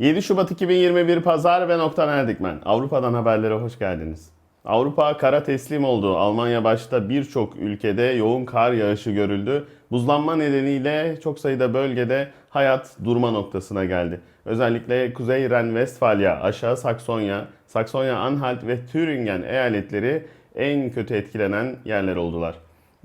7 Şubat 2021 Pazar ve Nokta Erdikmen. Avrupa'dan haberlere hoş geldiniz. Avrupa kara teslim oldu. Almanya başta birçok ülkede yoğun kar yağışı görüldü. Buzlanma nedeniyle çok sayıda bölgede hayat durma noktasına geldi. Özellikle Kuzey Ren-Vestfalya, Aşağı Saksonya, Saksonya-Anhalt ve Thüringen eyaletleri en kötü etkilenen yerler oldular.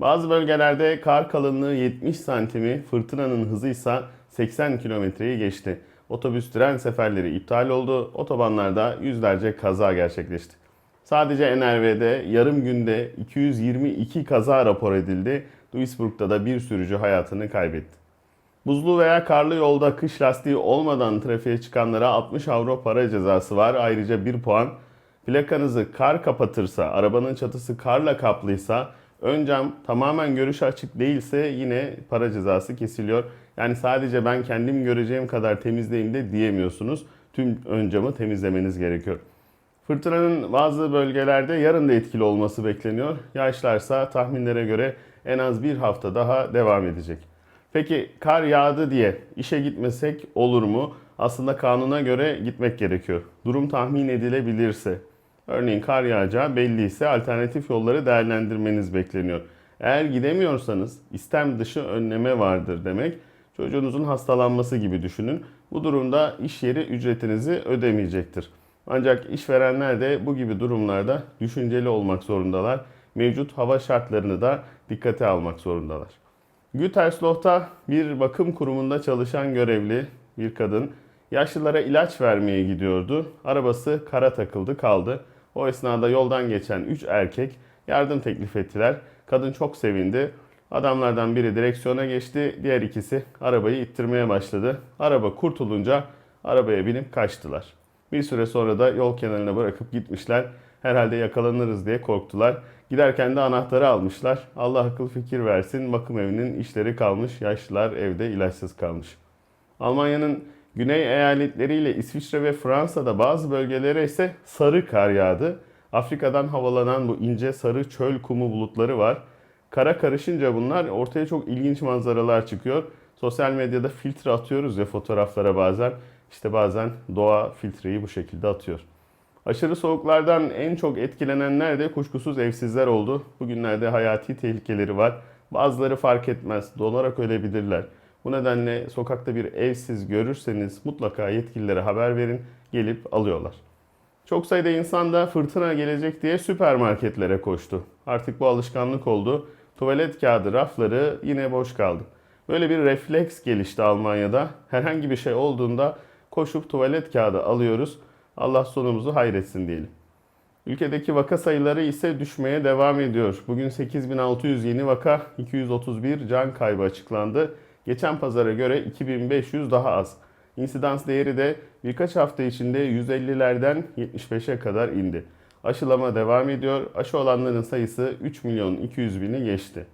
Bazı bölgelerde kar kalınlığı 70 santimi, fırtınanın hızı ise 80 kilometreyi geçti. Otobüs tren seferleri iptal oldu, otobanlarda yüzlerce kaza gerçekleşti. Sadece NRV'de yarım günde 222 kaza rapor edildi. Duisburg'da da bir sürücü hayatını kaybetti. Buzlu veya karlı yolda kış lastiği olmadan trafiğe çıkanlara 60 avro para cezası var. Ayrıca 1 puan. Plakanızı kar kapatırsa, arabanın çatısı karla kaplıysa, ön cam tamamen görüş açık değilse yine para cezası kesiliyor. Yani sadece ben kendim göreceğim kadar temizleyeyim de diyemiyorsunuz. Tüm ön temizlemeniz gerekiyor. Fırtınanın bazı bölgelerde yarın da etkili olması bekleniyor. Yağışlarsa tahminlere göre en az bir hafta daha devam edecek. Peki kar yağdı diye işe gitmesek olur mu? Aslında kanuna göre gitmek gerekiyor. Durum tahmin edilebilirse. Örneğin kar yağacağı belliyse alternatif yolları değerlendirmeniz bekleniyor. Eğer gidemiyorsanız istem dışı önleme vardır demek. Çocuğunuzun hastalanması gibi düşünün. Bu durumda iş yeri ücretinizi ödemeyecektir. Ancak işverenler de bu gibi durumlarda düşünceli olmak zorundalar. Mevcut hava şartlarını da dikkate almak zorundalar. Gütersloh'ta bir bakım kurumunda çalışan görevli bir kadın yaşlılara ilaç vermeye gidiyordu. Arabası kara takıldı kaldı. O esnada yoldan geçen 3 erkek yardım teklif ettiler. Kadın çok sevindi. Adamlardan biri direksiyona geçti, diğer ikisi arabayı ittirmeye başladı. Araba kurtulunca arabaya binip kaçtılar. Bir süre sonra da yol kenarına bırakıp gitmişler. Herhalde yakalanırız diye korktular. Giderken de anahtarı almışlar. Allah akıl fikir versin. Bakım evinin işleri kalmış. Yaşlılar evde ilaçsız kalmış. Almanya'nın güney eyaletleriyle İsviçre ve Fransa'da bazı bölgelere ise sarı kar yağdı. Afrika'dan havalanan bu ince sarı çöl kumu bulutları var. Kara karışınca bunlar ortaya çok ilginç manzaralar çıkıyor. Sosyal medyada filtre atıyoruz ya fotoğraflara bazen. İşte bazen doğa filtreyi bu şekilde atıyor. Aşırı soğuklardan en çok etkilenenler de kuşkusuz evsizler oldu. Bugünlerde hayati tehlikeleri var. Bazıları fark etmez, donarak ölebilirler. Bu nedenle sokakta bir evsiz görürseniz mutlaka yetkililere haber verin, gelip alıyorlar. Çok sayıda insan da fırtına gelecek diye süpermarketlere koştu. Artık bu alışkanlık oldu. Tuvalet kağıdı rafları yine boş kaldı. Böyle bir refleks gelişti Almanya'da. Herhangi bir şey olduğunda koşup tuvalet kağıdı alıyoruz. Allah sonumuzu hayretsin diyelim. Ülkedeki vaka sayıları ise düşmeye devam ediyor. Bugün 8600 yeni vaka, 231 can kaybı açıklandı. Geçen pazara göre 2500 daha az. İnsidans değeri de birkaç hafta içinde 150'lerden 75'e kadar indi. Aşılama devam ediyor. Aşı olanların sayısı 3 milyon 200 bini geçti.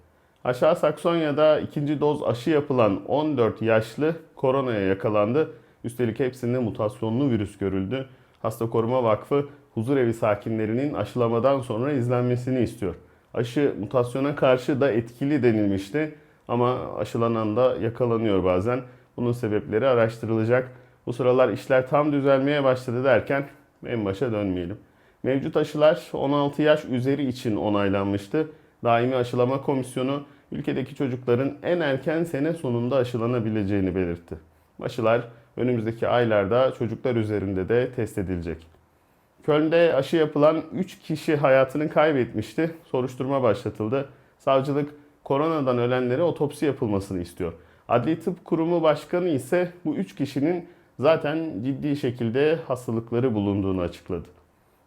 Aşağı Saksonya'da ikinci doz aşı yapılan 14 yaşlı koronaya yakalandı. Üstelik hepsinde mutasyonlu virüs görüldü. Hasta Koruma Vakfı huzurevi sakinlerinin aşılamadan sonra izlenmesini istiyor. Aşı mutasyona karşı da etkili denilmişti ama aşılanan da yakalanıyor bazen. Bunun sebepleri araştırılacak. Bu sıralar işler tam düzelmeye başladı derken en başa dönmeyelim. Mevcut aşılar 16 yaş üzeri için onaylanmıştı. Daimi Aşılama Komisyonu ülkedeki çocukların en erken sene sonunda aşılanabileceğini belirtti. Aşılar önümüzdeki aylarda çocuklar üzerinde de test edilecek. Köln'de aşı yapılan 3 kişi hayatını kaybetmişti. Soruşturma başlatıldı. Savcılık koronadan ölenlere otopsi yapılmasını istiyor. Adli Tıp Kurumu Başkanı ise bu 3 kişinin zaten ciddi şekilde hastalıkları bulunduğunu açıkladı.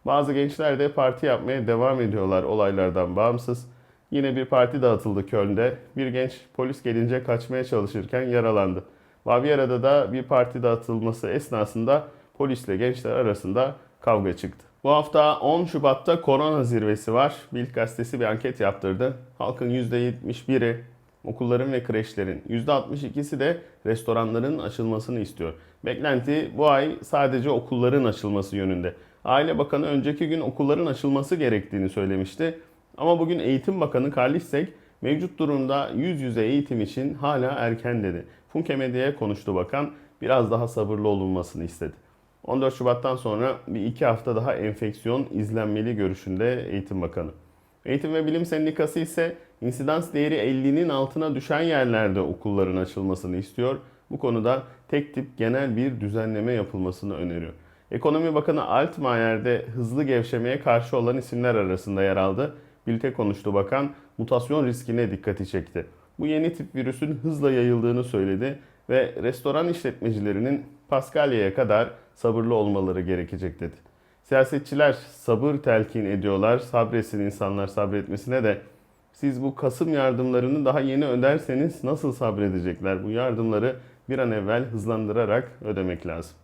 Bazı gençler de parti yapmaya devam ediyorlar olaylardan bağımsız. Yine bir parti dağıtıldı Köln'de. Bir genç polis gelince kaçmaya çalışırken yaralandı. Baviera'da da bir parti dağıtılması esnasında polisle gençler arasında kavga çıktı. Bu hafta 10 Şubat'ta korona zirvesi var. Bild gazetesi bir anket yaptırdı. Halkın %71'i okulların ve kreşlerin, %62'si de restoranların açılmasını istiyor. Beklenti bu ay sadece okulların açılması yönünde. Aile Bakanı önceki gün okulların açılması gerektiğini söylemişti. Ama bugün Eğitim Bakanı Karlissek mevcut durumda yüz yüze eğitim için hala erken dedi. Funke Medya'ya konuştu bakan. biraz daha sabırlı olunmasını istedi. 14 Şubat'tan sonra bir iki hafta daha enfeksiyon izlenmeli görüşünde Eğitim Bakanı. Eğitim ve Bilim Sendikası ise insidans değeri 50'nin altına düşen yerlerde okulların açılmasını istiyor. Bu konuda tek tip genel bir düzenleme yapılmasını öneriyor. Ekonomi Bakanı Altmaier de hızlı gevşemeye karşı olan isimler arasında yer aldı. Birlikte konuştu bakan, mutasyon riskine dikkati çekti. Bu yeni tip virüsün hızla yayıldığını söyledi ve restoran işletmecilerinin Paskalya'ya kadar sabırlı olmaları gerekecek dedi. Siyasetçiler sabır telkin ediyorlar, sabretsin insanlar sabretmesine de siz bu Kasım yardımlarını daha yeni öderseniz nasıl sabredecekler? Bu yardımları bir an evvel hızlandırarak ödemek lazım.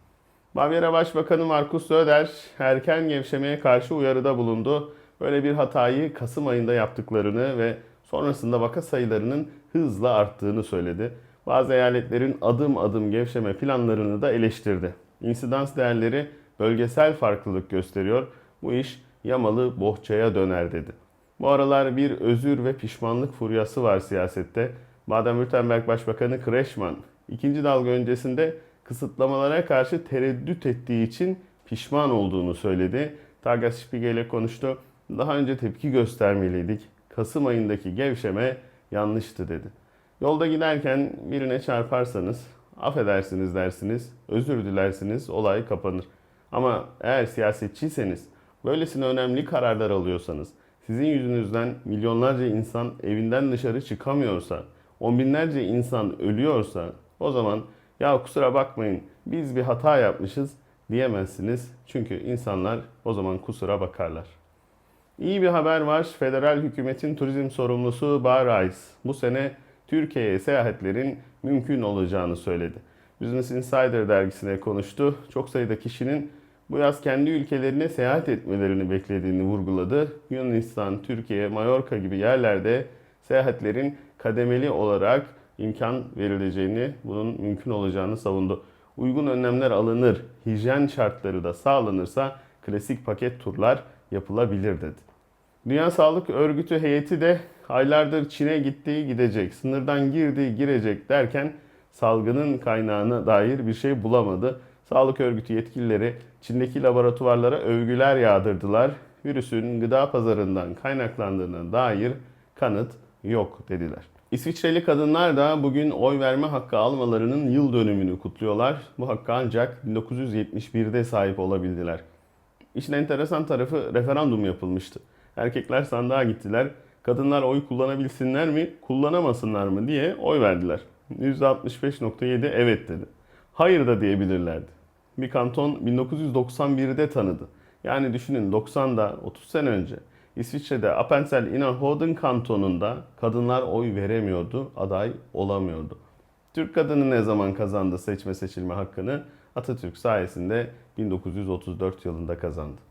Bavyera Başbakanı Markus Söder erken gevşemeye karşı uyarıda bulundu. Böyle bir hatayı Kasım ayında yaptıklarını ve sonrasında vaka sayılarının hızla arttığını söyledi. Bazı eyaletlerin adım adım gevşeme planlarını da eleştirdi. İnsidans değerleri bölgesel farklılık gösteriyor. Bu iş yamalı bohçaya döner dedi. Bu aralar bir özür ve pişmanlık furyası var siyasette. Baden-Württemberg Başbakanı Kreşman ikinci dalga öncesinde kısıtlamalara karşı tereddüt ettiği için pişman olduğunu söyledi. Tagesspiegel'e konuştu. Daha önce tepki göstermeliydik. Kasım ayındaki gevşeme yanlıştı dedi. Yolda giderken birine çarparsanız affedersiniz dersiniz, özür dilersiniz, olay kapanır. Ama eğer siyasetçiyseniz, böylesine önemli kararlar alıyorsanız, sizin yüzünüzden milyonlarca insan evinden dışarı çıkamıyorsa, on binlerce insan ölüyorsa o zaman ya kusura bakmayın biz bir hata yapmışız diyemezsiniz. Çünkü insanlar o zaman kusura bakarlar. İyi bir haber var. Federal hükümetin turizm sorumlusu Reis bu sene Türkiye'ye seyahatlerin mümkün olacağını söyledi. Business Insider dergisine konuştu. Çok sayıda kişinin bu yaz kendi ülkelerine seyahat etmelerini beklediğini vurguladı. Yunanistan, Türkiye, Mallorca gibi yerlerde seyahatlerin kademeli olarak imkan verileceğini, bunun mümkün olacağını savundu. Uygun önlemler alınır, hijyen şartları da sağlanırsa klasik paket turlar yapılabilir dedi. Dünya Sağlık Örgütü heyeti de aylardır Çin'e gittiği gidecek, sınırdan girdiği girecek derken salgının kaynağına dair bir şey bulamadı. Sağlık Örgütü yetkilileri Çin'deki laboratuvarlara övgüler yağdırdılar. Virüsün gıda pazarından kaynaklandığına dair kanıt yok dediler. İsviçreli kadınlar da bugün oy verme hakkı almalarının yıl dönümünü kutluyorlar. Bu hakkı ancak 1971'de sahip olabildiler. İşin enteresan tarafı referandum yapılmıştı. Erkekler sandığa gittiler. Kadınlar oy kullanabilsinler mi, kullanamasınlar mı diye oy verdiler. %65.7 evet dedi. Hayır da diyebilirlerdi. Bir kanton 1991'de tanıdı. Yani düşünün 90'da 30 sene önce İsviçre'de Appenzell Innerrhoden kantonunda kadınlar oy veremiyordu, aday olamıyordu. Türk kadını ne zaman kazandı seçme seçilme hakkını? Atatürk sayesinde 1934 yılında kazandı.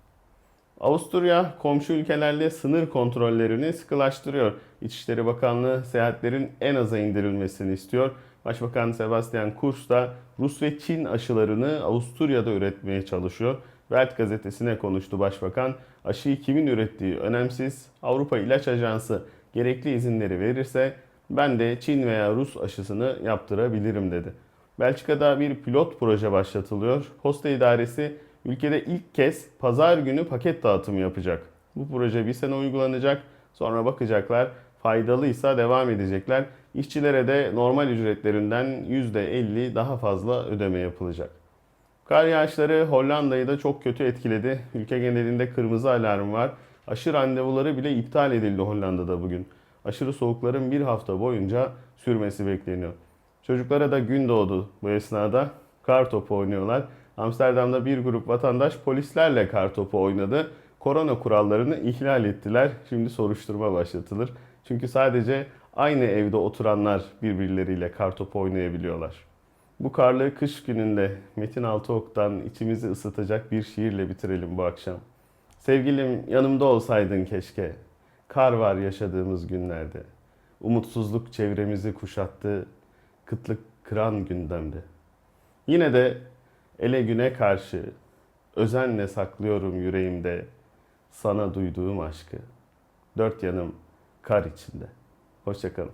Avusturya komşu ülkelerle sınır kontrollerini sıkılaştırıyor. İçişleri Bakanlığı seyahatlerin en aza indirilmesini istiyor. Başbakan Sebastian Kurz da Rus ve Çin aşılarını Avusturya'da üretmeye çalışıyor. Welt gazetesine konuştu başbakan. Aşıyı kimin ürettiği önemsiz. Avrupa İlaç Ajansı gerekli izinleri verirse ben de Çin veya Rus aşısını yaptırabilirim dedi. Belçika'da bir pilot proje başlatılıyor. Posta İdaresi ülkede ilk kez pazar günü paket dağıtımı yapacak. Bu proje bir sene uygulanacak. Sonra bakacaklar faydalıysa devam edecekler. İşçilere de normal ücretlerinden %50 daha fazla ödeme yapılacak. Kar yağışları Hollanda'yı da çok kötü etkiledi. Ülke genelinde kırmızı alarm var. Aşı randevuları bile iptal edildi Hollanda'da bugün. Aşırı soğukların bir hafta boyunca sürmesi bekleniyor. Çocuklara da gün doğdu bu esnada. Kar topu oynuyorlar. Amsterdam'da bir grup vatandaş polislerle kar topu oynadı. Korona kurallarını ihlal ettiler. Şimdi soruşturma başlatılır. Çünkü sadece aynı evde oturanlar birbirleriyle kar topu oynayabiliyorlar. Bu karlı kış gününde Metin Altıok'tan içimizi ısıtacak bir şiirle bitirelim bu akşam. Sevgilim yanımda olsaydın keşke. Kar var yaşadığımız günlerde. Umutsuzluk çevremizi kuşattı. Kıtlık kıran gündemde. Yine de ele güne karşı özenle saklıyorum yüreğimde sana duyduğum aşkı. Dört yanım kar içinde. Hoşçakalın.